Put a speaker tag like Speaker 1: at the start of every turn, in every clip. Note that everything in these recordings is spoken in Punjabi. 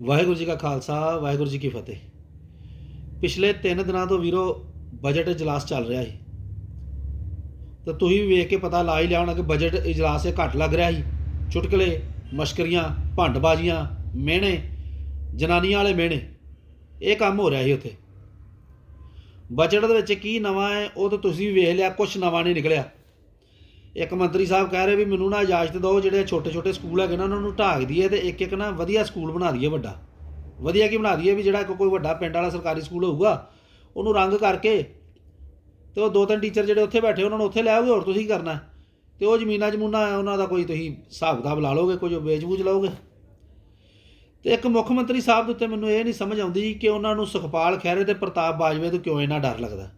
Speaker 1: ਵਾਹਿਗੁਰੂ ਜੀ ਕਾ ਖਾਲਸਾ, ਵਾਹਿਗੁਰੂ ਜੀ ਕੀ ਫਤਿਹ। ਪਿਛਲੇ 3 ਦਿਨਾਂ ਤੋਂ ਵੀਰੋ ਬਜਟ ਇਜਲਾਸ ਚੱਲ ਰਿਹਾ ਸੀ। ਤਾਂ ਤੁਸੀਂ ਵੀ ਵੇਖ ਕੇ ਪਤਾ ਲਾ ਹੀ ਲਿਆ ਹੋਣਾ ਕਿ ਬਜਟ ਇਜਲਾਸ ਇਹ ਘੱਟ ਲੱਗ ਰਿਹਾ ਸੀ। ਚੁਟਕਲੇ, ਮਸ਼ਕਰੀਆਂ, ਭੰਡਬਾਜ਼ੀਆਂ, ਮਿਹਣੇ, ਜਨਾਨੀਆਂ ਵਾਲੇ ਮਿਹਣੇ, ਇਹ ਕੰਮ ਹੋ ਰਿਹਾ ਸੀ ਉੱਥੇ। ਬਜਟ ਦੇ ਵਿੱਚ ਕੀ ਨਵਾਂ ਹੈ, ਉਹ ਤਾਂ ਤੁਸੀਂ ਵੀ ਵੇਖ ਲਿਆ ਕੁਝ ਨਵਾਂ ਨਹੀਂ ਨਿਕਲਿਆ। ਇੱਕ ਮੰਤਰੀ ਸਾਹਿਬ ਕਹਿ ਰਹੇ ਵੀ ਮੈਨੂੰ ਨਾ ਇਜਾਜ਼ਤ ਦਿਓ, ਜਿਹੜੇ ਛੋਟੇ ਛੋਟੇ ਸਕੂਲ ਹੈਗੇ ਨਾ, ਉਹਨਾਂ ਨੂੰ ਢਾਕ ਦਈਏ ਤੇ ਇੱਕ ਇੱਕ ਨਾ ਵਧੀਆ ਸਕੂਲ ਬਣਾ ਦਈਏ ਵੱਡਾ। ਵਧੀਆ ਕੀ ਬਣਾ ਦਈਏ ਵੀ ਜਿਹੜਾ ਕੋਈ ਵੱਡਾ ਪਿੰਡ ਵਾਲਾ ਸਰਕਾਰੀ ਸਕੂਲ ਹੋਊਗਾ, ਉਹਨੂੰ ਰੰਗ ਕਰਕੇ ਤੇ ਉਹ ਦੋ ਤਿੰਨ ਟੀਚਰ ਜਿਹੜੇ ਉੱਥੇ ਬੈਠੇ, ਉਹਨਾਂ ਨੂੰ ਉੱਥੇ ਲੈ ਆਓਗੇ, ਹੋਰ ਤੁਸੀਂ ਕੀ ਕਰਨਾ? ਤੇ ਉਹ ਜ਼ਮੀਨਾਂ ਜਮੂਨਾ ਉਹਨਾਂ ਦਾ ਕੋਈ ਤੁਸੀਂ ਹਿਸਾਬ ਕਿਤਾਬ ਲਾ ਲਓਗੇ, ਕੁਝ ਵੇਚ-ਵੂਚ ਲਓਗੇ। ਤੇ ਇੱਕ ਮੁੱਖ ਮੰਤਰੀ ਸਾਹਿਬ ਦੇ ਉੱਤੇ ਮੈਨੂੰ ਇਹ ਨਹੀਂ ਸਮਝ ਆਉਂਦੀ ਕਿ ਉਹਨਾਂ ਨੂੰ ਸੁਖਪਾਲ ਖਹਿਰੇ ਤੇ ਪ੍ਰਤਾਪ ਬਾਜਵੇ ਤੋਂ ਕਿਉਂ ਇੰਨਾ ਡਰ ਲੱਗਦਾ?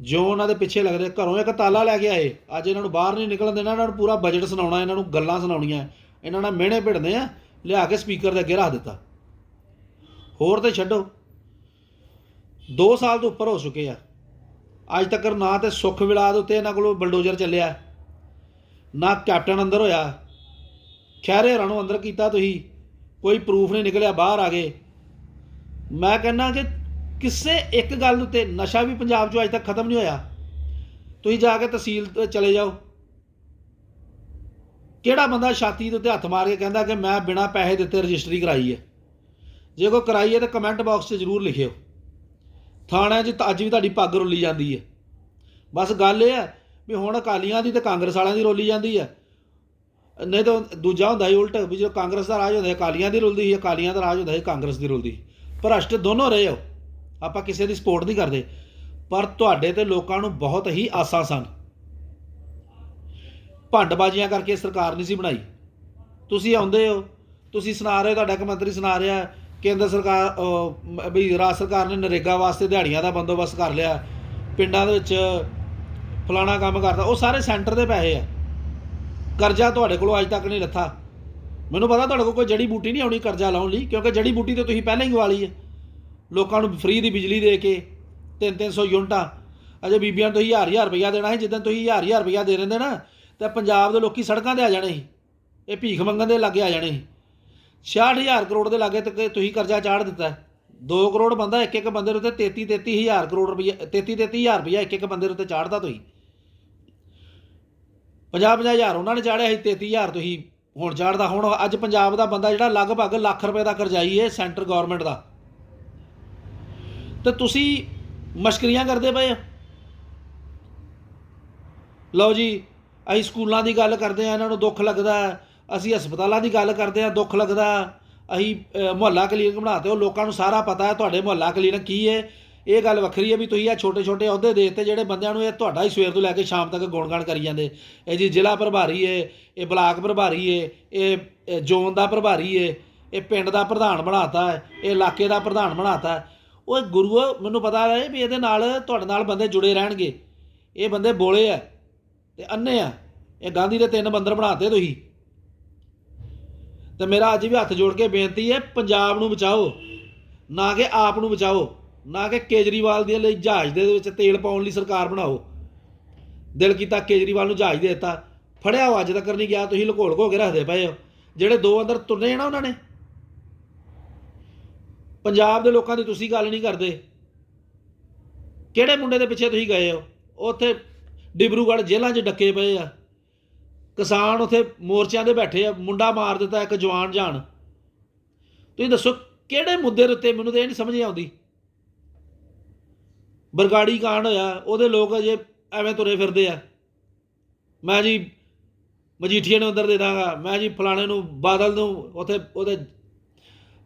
Speaker 1: ਜੋ ਉਹਨਾਂ ਦੇ ਪਿੱਛੇ ਲੱਗਦੇ ਘਰੋਂ ਇੱਕ ਤਾਲਾ ਲੈ ਕੇ ਆਏ। ਅੱਜ ਇਹਨਾਂ ਨੂੰ ਬਾਹਰ ਨਹੀਂ ਨਿਕਲਣ ਦੇਣਾ, ਇਹਨਾਂ ਨੂੰ ਪੂਰਾ ਬਜਟ ਸੁਣਾਉਣਾ, ਇਹਨਾਂ ਨੂੰ ਗੱਲਾਂ ਸੁਣਾਉਣੀਆਂ। ਇਹਨਾਂ ਨਾਲ ਮਿਹਣੇ ਭਿੜਨੇ ਆ, ਲਿਆ ਕੇ ਸਪੀਕਰ ਦੇ ਅੱਗੇ ਰੱਖ ਦਿੱਤਾ। ਹੋਰ ਤੇ ਛੱਡੋ। 2 ਸਾਲ ਤੋਂ ਉੱਪਰ ਹੋ ਚੁੱਕੇ ਆ। ਅੱਜ ਤੱਕ ਨਾ ਤੇ ਸੁੱਖ ਵਿਲਾਦ ਉੱਤੇ ਇਹਨਾਂ ਕੋਲੋਂ ਬਲਡੋਜ਼ਰ ਚੱਲਿਆ। ਨਾ ਕੈਪਟਨ ਅੰਦਰ ਹੋਇਆ। ਖਹਿਰੇ ਹੋਰਾਂ ਨੂੰ ਅੰਦਰ ਕੀਤਾ ਤੁਸੀਂ। ਕੋਈ ਪ੍ਰੂਫ ਨਹੀਂ ਨਿਕਲਿਆ ਬਾਹਰ ਆ ਗਏ ਮੈਂ ਕਹਿੰਦਾ ਕਿ ਕਿਸੇ ਇੱਕ ਗੱਲ ਉੱਤੇ ਨਸ਼ਾ ਵੀ ਪੰਜਾਬ 'ਚੋਂ ਅੱਜ ਤੱਕ ਖਤਮ ਨਹੀਂ ਹੋਇਆ। ਤੁਸੀਂ ਜਾ ਕੇ ਤਹਿਸੀਲ ਤੇ ਚਲੇ ਜਾਓ। ਕਿਹੜਾ ਬੰਦਾ ਛਾਤੀ ਦੇ ਉੱਤੇ ਹੱਥ ਮਾਰ ਕੇ ਕਹਿੰਦਾ ਕਿ ਮੈਂ ਬਿਨਾਂ ਪੈਸੇ ਦਿੱਤੇ ਰਜਿਸਟਰੀ ਕਰਾਈ ਹੈ? ਜੇ ਕੋਈ ਕਰਾਈ ਹੈ ਤਾਂ ਕਮੈਂਟ ਬਾਕਸ 'ਚ ਜ਼ਰੂਰ ਲਿਖਿਓ। ਥਾਣਿਆਂ 'ਚ ਤਾਂ ਅੱਜ ਵੀ ਤੁਹਾਡੀ ਪੱਗ ਰੋਲੀ ਜਾਂਦੀ ਹੈ। ਬਸ ਗੱਲ ਇਹ ਹੈ ਵੀ ਹੁਣ ਅਕਾਲੀਆਂ ਦੀ ਤੇ ਕਾਂਗਰਸ ਵਾਲਿਆਂ ਦੀ ਰੋਲੀ ਜਾਂਦੀ ਹੈ। ਨਹੀਂ ਤਾਂ ਦੂਜਾ ਹੁੰਦਾ ਹੀ ਉਲਟ ਵੀ ਜਦੋਂ ਕਾਂਗਰਸ ਦਾ ਰਾਜ ਹੁੰਦਾ ਸੀ ਅਕਾਲੀਆਂ ਦੀ ਰੁਲਦੀ ਸੀ, ਅਕਾਲੀਆਂ ਦਾ ਰਾਜ ਹੁੰਦਾ ਸੀ, ਕਾਂਗਰਸ ਦੀ ਰੁਲਦੀ ਭ੍ਰਸ਼ਟ ਦੋਨੋਂ ਰਹੇ ਹੋ। ਆਪਾਂ ਕਿਸੇ ਦੀ ਸਪੋਰਟ ਨਹੀਂ ਕਰਦੇ, ਪਰ ਤੁਹਾਡੇ ਤੇ ਲੋਕਾਂ ਨੂੰ ਬਹੁਤ ਹੀ ਆਸਾਂ ਸਨ। ਭੰਡਬਾਜ਼ੀਆਂ ਕਰਕੇ ਸਰਕਾਰ ਨਹੀਂ ਸੀ ਬਣਾਈ। ਤੁਸੀਂ ਆਉਂਦੇ ਹੋ, ਤੁਸੀਂ ਸੁਣਾ ਰਹੇ ਹੋ, ਤੁਹਾਡਾ ਇੱਕ ਮੰਤਰੀ ਸੁਣਾ ਰਿਹਾ, ਕੇਂਦਰ ਸਰਕਾਰ ਵੀ ਰਾਜ ਸਰਕਾਰ ਨੇ ਨਰੇਗਾ ਵਾਸਤੇ ਦਿਹਾੜੀਆਂ ਦਾ ਬੰਦੋਬਸਤ ਕਰ ਲਿਆ, ਪਿੰਡਾਂ ਦੇ ਵਿੱਚ ਫਲਾਣਾ ਕੰਮ ਕਰਦਾ, ਉਹ ਸਾਰੇ ਸੈਂਟਰ ਦੇ ਪੈਸੇ ਆ। ਕਰਜ਼ਾ ਤੁਹਾਡੇ ਕੋਲੋਂ ਅੱਜ ਤੱਕ ਨਹੀਂ ਲੱਥਾ। ਮੈਨੂੰ ਪਤਾ ਤੁਹਾਡੇ ਕੋਲ ਕੋਈ ਜੜੀ ਬੂਟੀ ਨਹੀਂ ਆਉਣੀ ਕਰਜ਼ਾ ਲਾਉਣ ਲਈ, ਕਿਉਂਕਿ ਜੜੀ ਬੂਟੀ ਤੇ ਤੁਸੀਂ ਪਹਿਲਾਂ ਹੀ ਗਵਾ ਲਈ ਹੈ। ਲੋਕਾਂ ਨੂੰ ਫ੍ਰੀ ਦੀ ਬਿਜਲੀ ਦੇ ਕੇ 3-300 ਯੂਨਿਟਾਂ। ਅਜੇ ਬੀਬੀਆਂ ਨੂੰ ਤੁਸੀਂ ਹਜ਼ਾਰ ਹਜ਼ਾਰ ਰੁਪਈਆ ਦੇਣਾ ਸੀ, ਜਿੱਦਾਂ ਤੁਸੀਂ ਹਜ਼ਾਰ ਹਜ਼ਾਰ ਰੁਪਈਆ ਦੇ ਦਿੰਦੇ ਨਾ, ਤਾਂ ਪੰਜਾਬ ਦੇ ਲੋਕੀ ਸੜਕਾਂ ਤੇ ਆ ਜਾਣੇ ਸੀ। ਇਹ ਭੀਖ ਮੰਗਣ ਦੇ ਲੱਗੇ ਆ ਜਾਣੇ ਸੀ। 66000 ਕਰੋੜ ਦੇ ਲਾਗੇ ਤੱਕ ਤੁਸੀਂ ਕਰਜ਼ਾ ਚਾੜ ਦਿੱਤਾ 2 ਕਰੋੜ ਬੰਦਾ ਇੱਕ ਇੱਕ ਬੰਦੇ ਦੇ ਉੱਤੇ 33 33000 ਕਰੋੜ ਰੁਪਈਆ 33 33000 ਰੁਪਈਆ ਇੱਕ ਇੱਕ ਬੰਦੇ ਦੇ ਉੱਤੇ ਚਾੜਦਾ ਤੁਸੀਂ। 50 50000 ਉਹਨਾਂ ਨੇ ਚਾੜਿਆ ਸੀ 33000 ਤੁਸੀਂ ਹੁਣ ਚਾੜਦਾ ਹੁਣ ਅੱਜ ਪੰਜਾਬ ਦਾ ਬੰਦਾ ਜਿਹੜਾ ਲਗਭਗ ਲੱਖ ਰੁਪਏ ਦਾ ਕਰਜ਼ਾਈ ਹੈ, ਸੈਂਟਰ ਗਵਰਨਮੈਂਟ ਦਾ। ਤੇ ਤੁਸੀਂ ਮਸ਼ਕਰੀਆਂ ਕਰਦੇ ਪਏ ਹੋ। ਲਓ ਜੀ, ਅਸੀਂ ਸਕੂਲਾਂ ਦੀ ਗੱਲ ਕਰਦੇ ਆ ਇਹਨਾਂ ਨੂੰ ਦੁੱਖ ਲੱਗਦਾ ਅਸੀਂ ਹਸਪਤਾਲਾਂ ਦੀ ਗੱਲ ਕਰਦੇ ਆ ਦੁੱਖ ਲੱਗਦਾ ਅਸੀਂ ਮੁਹੱਲਾ ਕਲੀਨਿਕ ਬਣਾਤੇ ਉਹ ਲੋਕਾਂ ਨੂੰ ਸਾਰਾ ਪਤਾ ਹੈ ਤੁਹਾਡੇ ਮੁਹੱਲਾ ਕਲੀਨਿਕ ਕੀ ਹੈ। ਇਹ ਗੱਲ ਵੱਖਰੀ ਹੈ ਵੀ ਤੁਸੀਂ ਇਹ ਛੋਟੇ ਛੋਟੇ ਅਹੁਦੇ ਦੇ ਦਿੱਤੇ ਜਿਹੜੇ ਬੰਦਿਆਂ ਨੂੰ ਇਹ ਤੁਹਾਡਾ ਹੀ ਸਵੇਰ ਤੋਂ ਲੈ ਕੇ ਸ਼ਾਮ ਤੱਕ ਗੁਣਗਾਨ ਕਰੀ ਜਾਂਦੇ। ਇਹ ਜੀ ਜ਼ਿਲ੍ਹਾ ਪ੍ਰਭਾਰੀ ਹੈ, ਇਹ ਬਲਾਕ ਪ੍ਰਭਾਰੀ ਹੈ ਇਹ ਜ਼ੋਨ ਦਾ ਪ੍ਰਭਾਰੀ ਹੈ, ਇਹ ਪਿੰਡ ਦਾ ਪ੍ਰਧਾਨ ਬਣਾਤਾ ਹੈ, ਇਹ ਇਲਾਕੇ ਦਾ ਪ੍ਰਧਾਨ ਬਣਾਤਾ ਹੈ। ਉਹ ਗੁਰੂ, ਮੈਨੂੰ ਪਤਾ ਹੈ ਵੀ ਇਹਦੇ ਨਾਲ ਤੁਹਾਡੇ ਨਾਲ ਬੰਦੇ ਜੁੜੇ ਰਹਿਣਗੇ। ਇਹ ਬੰਦੇ ਬੋਲੇ ਆ ਤੇ ਅੰਨੇ ਆ। ਇਹ ਗਾਂਧੀ ਦੇ ਤਿੰਨ ਬੰਦਰ ਬਣਾਤੇ ਤੁਸੀਂ। ਤੇ ਮੇਰਾ ਅੱਜ ਵੀ ਹੱਥ ਜੋੜ ਕੇ ਬੇਨਤੀ ਹੈ, ਪੰਜਾਬ ਨੂੰ ਬਚਾਓ। ਨਾ ਕਿ ਆਪ ਨੂੰ ਬਚਾਓ। ਨਾ ਕਿ ਕੇਜਰੀਵਾਲ ਦੇ ਲਈ ਜਹਾਜ਼ ਦੇ ਵਿੱਚ ਤੇਲ ਪਾਉਣ ਲਈ ਸਰਕਾਰ ਬਣਾਓ। ਦਿਲ ਕੀਤਾ ਕੇਜਰੀਵਾਲ ਨੂੰ ਜਹਾਜ਼ ਦੇ ਦਿੱਤਾ। ਫੜਿਆ ਉਹ ਅੱਜ ਤੱਕ ਨਹੀਂ ਗਿਆ, ਤੁਸੀਂ ਲੁਕੋ ਲੁਕੋ ਕੇ ਰੱਖਦੇ ਪਏ ਹੋ। ਜਿਹੜੇ ਦੋ ਅੰਦਰ ਤੁਰਨੇ ਨਾ ਉਹਨਾਂ ਨੇ। ਪੰਜਾਬ ਦੇ ਲੋਕਾਂ ਦੀ ਤੁਸੀਂ ਗੱਲ ਨਹੀਂ ਕਰਦੇ। ਕਿਹੜੇ ਮੁੰਡੇ ਦੇ ਪਿੱਛੇ ਤੁਸੀਂ ਗਏ ਹੋ? ਉੱਥੇ ਡਿਬਰੂਗੜ੍ਹ ਜੇਲ੍ਹਾਂ 'ਚ ਡੱਕੇ ਪਏ ਆ। ਕਿਸਾਨ ਉੱਥੇ ਮੋਰਚਿਆਂ ਦੇ ਬੈਠੇ ਆ, ਮੁੰਡਾ ਮਾਰ ਦਿੱਤਾ ਇੱਕ ਜਵਾਨ ਜਾਨ। ਤੁਸੀਂ ਦੱਸੋ, ਕਿਹੜੇ ਮੁੱਦੇ ਦੇ ਉੱਤੇ ਮੈਨੂੰ ਤਾਂ ਇਹ ਨਹੀਂ ਸਮਝ ਆਉਂਦੀ। ਬਰਗਾੜੀ ਕਾਂਡ ਹੋਇਆ, ਉਹਦੇ ਲੋਕ ਅਜੇ ਐਵੇਂ ਤੁਰੇ ਫਿਰਦੇ ਆ। ਮੈਂ ਜੀ ਮਜੀਠੀਏ ਨੂੰ ਅੰਦਰ ਦੇ ਦਾਂਗਾ, ਮੈਂ ਜੀ ਫਲਾਣੇ ਨੂੰ ਬਾਦਲ ਨੂੰ ਉੱਥੇ ਉਹਦੇ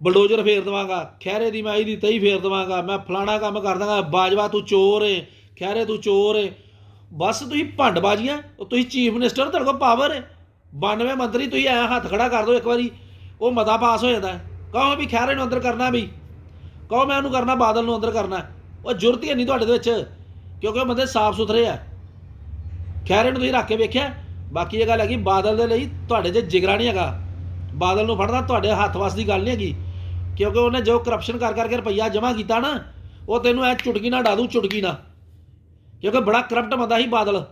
Speaker 1: ਬਲਡੋਜ਼ਰ ਫੇਰ ਦਵਾਂਗਾ, ਖਹਿਰੇ ਦੀ ਮੈਂ ਇਹਦੀ ਤਈ ਫੇਰ ਦਵਾਂਗਾ, ਮੈਂ ਫਲਾਣਾ ਕੰਮ ਕਰ ਦਾਂਗਾ, ਬਾਜਵਾ ਤੂੰ ਚੋਰ ਏ, ਖਹਿਰੇ ਤੂੰ ਚੋਰ ਏ। ਬਸ ਤੁਸੀਂ ਭੰਡਬਾਜ਼ੀਆਂ, ਉਹ ਤੁਸੀਂ ਚੀਫ ਮਿਨਿਸਟਰ ਤੁਹਾਡੇ ਕੋਲ ਪਾਵਰ ਹੈ 92 ਮੰਤਰੀ, ਤੁਸੀਂ ਐ ਹੱਥ ਖੜਾ ਕਰ ਦਿਓ ਇੱਕ ਵਾਰੀ, ਉਹ ਮਤਾ ਪਾਸ ਹੋ ਜਾਂਦਾ ਕਹੋ ਵੀ ਖਹਿਰੇ ਨੂੰ ਅੰਦਰ ਕਰਨਾ ਵੀ ਕਹੋ ਮੈਂ ਉਹਨੂੰ ਕਰਨਾ, ਬਾਦਲ ਨੂੰ ਅੰਦਰ ਕਰਨਾ ਉਹ ਜੁਰਤ ਹੀ ਨਹੀਂ ਤੁਹਾਡੇ ਦੇ ਵਿੱਚ, ਕਿਉਂਕਿ ਉਹ ਬੰਦੇ ਸਾਫ਼ ਸੁਥਰੇ ਆ। ਖਹਿਰੇ ਨੂੰ ਤੁਸੀਂ ਰੱਖ ਕੇ ਵੇਖਿਆ ਬਾਕੀ ਇਹ ਗੱਲ ਹੈਗੀ, ਬਾਦਲ ਦੇ ਲਈ ਤੁਹਾਡੇ 'ਚ ਜਿਗਰਾ ਨਹੀਂ ਹੈਗਾ। ਬਾਦਲ ਨੂੰ ਫੜਨਾ, ਤੁਹਾਡੇ ਹੱਥ ਵੱਸ ਦੀ ਗੱਲ ਨਹੀਂ ਹੈਗੀ। ਕਿਉਂਕਿ ਉਹਨੇ ਜੋ ਕਰਪਸ਼ਨ ਕਰ ਕਰਕੇ ਰੁਪਈਆ ਜਮ੍ਹਾਂ ਕੀਤਾ ਨਾ, ਉਹ ਤੈਨੂੰ ਐ ਚੁਟਕੀ ਨਾ ਡਾ ਡਾਦੂ ਚੁਟਕੀ ਨਾ ਕਿਉਂਕਿ ਬੜਾ ਕਰਪਟ ਬੰਦਾ ਸੀ ਬਾਦਲ।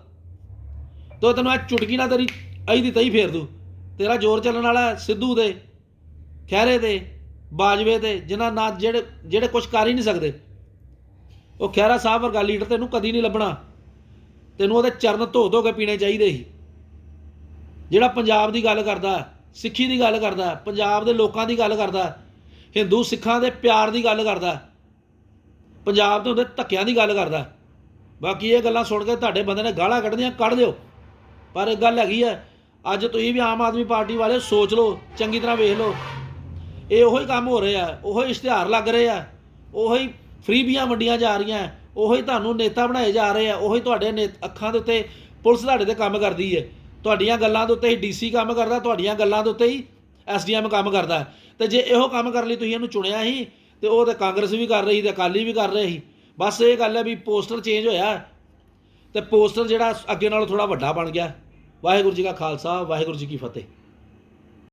Speaker 1: ਤੋ ਤੈਨੂੰ ਐ ਚੁਟਕੀ ਨਾ ਤੇਰੀ ਅਈ ਦੀ ਤਈ ਫੇਰ ਦੂ ਤੇਰਾ ਜ਼ੋਰ ਚੱਲਣ ਵਾਲਾ ਸਿੱਧੂ ਦੇ, ਖਹਿਰੇ ਦੇ, ਬਾਜਵੇ ਤੇ ਜਿਨ੍ਹਾਂ ਨਾ ਜਿਹੜੇ ਜਿਹੜੇ ਕੁਝ ਕਰ ਹੀ ਨਹੀਂ ਸਕਦੇ। ਉਹ ਖਹਿਰਾ ਸਾਹਿਬ ਵਰਗਾ ਲੀਡਰ ਤੈਨੂੰ ਕਦੀ ਨਹੀਂ ਲੱਭਣਾ। ਤੈਨੂੰ ਉਹਦੇ ਚਰਨ ਧੋ ਧੋ ਕੇ ਪੀਣੇ ਚਾਹੀਦੇ ਸੀ। ਜਿਹੜਾ ਪੰਜਾਬ ਦੀ ਗੱਲ ਕਰਦਾ, ਸਿੱਖੀ ਦੀ ਗੱਲ ਕਰਦਾ, ਪੰਜਾਬ ਦੇ ਲੋਕਾਂ ਦੀ ਗੱਲ ਕਰਦਾ ਹਿੰਦੂ ਸਿੱਖਾਂ ਦੇ ਪਿਆਰ ਦੀ ਗੱਲ ਕਰਦਾ ਪੰਜਾਬ ਦੇ ਉਹਦੇ ਧੱਕਿਆਂ ਦੀ ਗੱਲ ਕਰਦਾ ਬਾਕੀ ਇਹ ਗੱਲਾਂ ਸੁਣ ਕੇ ਤੁਹਾਡੇ ਬੰਦੇ ਨੇ ਗਾਲਾਂ ਕੱਢਦੀਆਂ ਕੱਢ ਦਿਓ। ਪਰ ਇੱਕ ਗੱਲ ਹੈਗੀ ਹੈ, ਅੱਜ ਤੁਸੀਂ ਵੀ ਆਮ ਆਦਮੀ ਪਾਰਟੀ ਵਾਲੇ ਸੋਚ ਲਓ, ਚੰਗੀ ਤਰ੍ਹਾਂ ਵੇਖ ਲਓ। ਇਹ ਉਹੀ ਕੰਮ ਹੋ ਰਿਹਾ ਆ ਉਹੀ ਇਸ਼ਤਿਹਾਰ ਲੱਗ ਰਹੇ ਆ ਉਹੀ ਫਰੀਬੀਆਂ ਵੰਡੀਆਂ ਜਾ ਰਹੀਆਂ ਉਹੀ ਤੁਹਾਨੂੰ ਨੇਤਾ ਬਣਾਏ ਜਾ ਰਹੇ ਆ ਉਹੀ ਤੁਹਾਡੇ ਨੇ ਅੱਖਾਂ ਦੇ ਉੱਤੇ ਪੁਲਿਸ ਤੁਹਾਡੇ ਤੇ ਕੰਮ ਕਰਦੀ ਹੈ। ਤੁਹਾਡੀਆਂ ਗੱਲਾਂ ਦੇ ਉੱਤੇ ਹੀ ਡੀਸੀ ਕੰਮ ਕਰਦਾ, ਤੁਹਾਡੀਆਂ ਗੱਲਾਂ ਦੇ ਉੱਤੇ ਹੀ ਐਸਡੀਐਮ ਕੰਮ ਕਰਦਾ ਤੇ ਜੇ ਇਹੋ ਕੰਮ ਕਰਨ ਲਈ ਤੁਸੀਂ ਇਹਨੂੰ ਚੁਣਿਆ ਸੀ, ਤੇ ਉਹ ਤੇ ਕਾਂਗਰਸ ਵੀ ਕਰ ਰਹੀ, ਤੇ ਅਕਾਲੀ ਵੀ ਕਰ ਰਹੇ ਸੀ। ਬਸ ਇਹ ਗੱਲ ਹੈ ਵੀ ਪੋਸਟਰ ਚੇਂਜ ਹੋਇਆ ਤੇ ਪੋਸਟਰ ਜਿਹੜਾ ਅੱਗੇ ਨਾਲੋਂ ਥੋੜਾ ਵੱਡਾ ਬਣ ਗਿਆ। ਵਾਹਿਗੁਰੂ ਜੀ ਕਾ ਖਾਲਸਾ, ਵਾਹਿਗੁਰੂ ਜੀ ਕੀ ਫਤਿਹ।